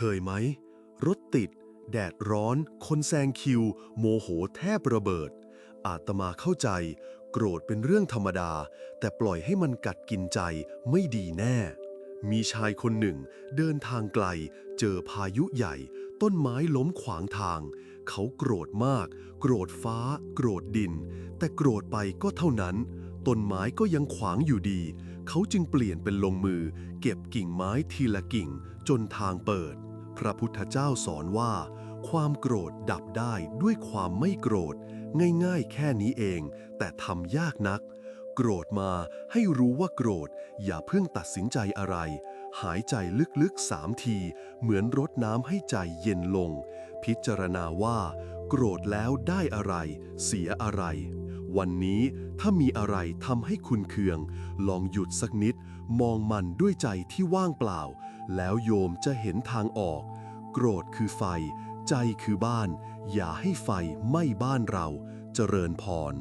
เคยไหม รถติด แดดร้อน คนแซงคิว โมโหแทบระเบิด อาตมาเข้าใจ โกรธเป็นเรื่องธรรมดา แต่ปล่อยให้มันกัดกินใจไม่ดีแน่ มีชายคนหนึ่ง เดินทางไกล เจอพายุใหญ่ ต้นไม้ล้มขวางทาง เขาโกรธมาก โกรธฟ้า โกรธดิน แต่โกรธไปก็เท่านั้น ต้นไม้ก็ยังขวางอยู่ดี เขาจึงเปลี่ยนเป็นลงมือ เก็บกิ่งไม้ทีละกิ่งจนทางเปิด พระพุทธเจ้าสอนว่า ความโกรธดับได้ด้วยความไม่โกรธ ง่ายๆ แค่นี้เอง แต่ทำยากนัก โกรธมาให้รู้ว่าโกรธ อย่าเพิ่งตัดสินใจอะไร หายใจลึกๆสามที เหมือนรดน้ำให้ใจเย็นลง พิจารณาว่า โกรธแล้วได้อะไร เสียอะไร วันนี้ ถ้ามีอะไรทำให้คุณเคือง ลองหยุดสักนิด มองมันด้วยใจที่ว่างเปล่า แล้วโยมจะเห็นทางออก โกรธคือไฟ ใจคือบ้าน อย่าให้ไฟไหม้บ้านเรา เจริญพร